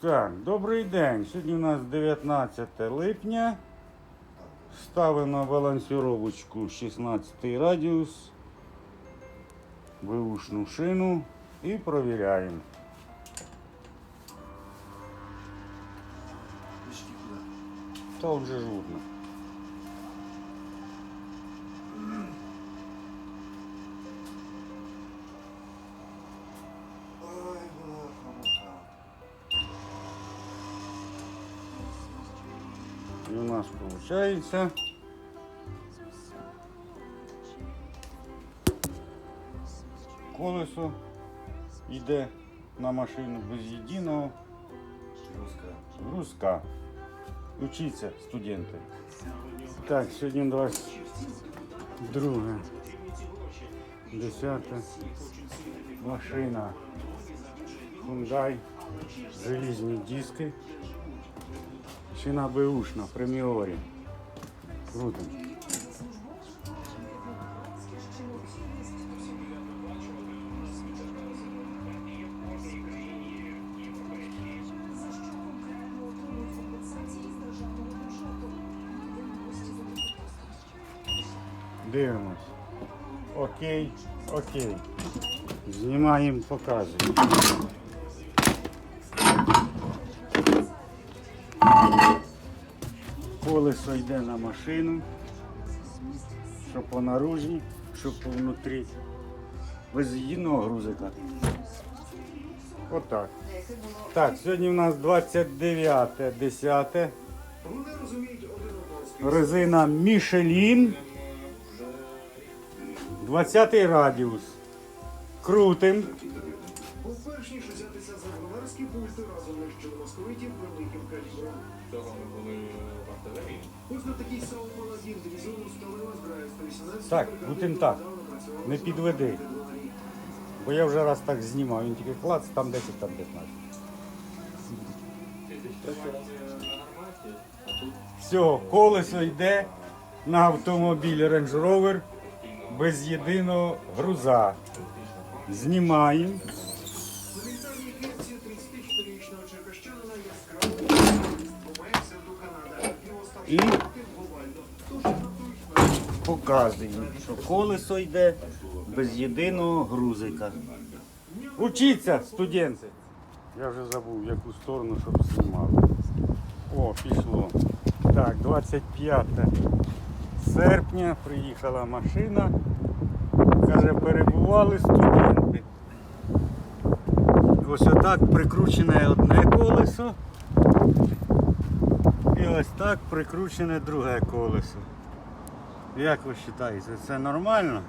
Так, добрий день. Сьогодні у нас 19 липня. Ставимо балансіровочку 16 радіус, вивушну шину і провіряємо. Та вже жутно. У нас виходить. Колесо йде на машину без єдиного Русская. грузка. Учіться, студенти. Так, сьогодні 22. 10. Машина. Hyundai. Железні диски. Шина беушна, преміорі. Круто. Дивимось. Окей, окей. Знімаємо, показуємо. Колесо йде на машину, що по наружні, що по внутрі. Без єдиного грузика. Отак. Так, сьогодні у нас 29.10. Вони розуміють один одного. Резина Michelin. 20 радіус. Крутим. Броварські пульти разом щодо московитів великим калібром. Того ми були в артилерії. Ось на такий сау Паладін дивізіону сталева збирає 118 Так, Гутен так. Не підведи. Бо я вже раз так знімав, він тільки клац, там 10, там 15. Ти десь на гарматі, а тут Все, колесо йде на автомобіль Range Rover без єдиного груза. Знімаємо. Кепці 34-річного черкащанина яскраво Бомається до Канада. Його старший І? глобально. Тож готують на що колесо йде без єдиного грузика. Учіться, студенти! Я вже забув, в яку сторону, щоб знімали. О, пішло. Так, 25 серпня приїхала машина. Каже, перебували студенти. Ось отак прикручене одне колесо. І ось так прикручене друге колесо. Як ви вважаєте, це нормально?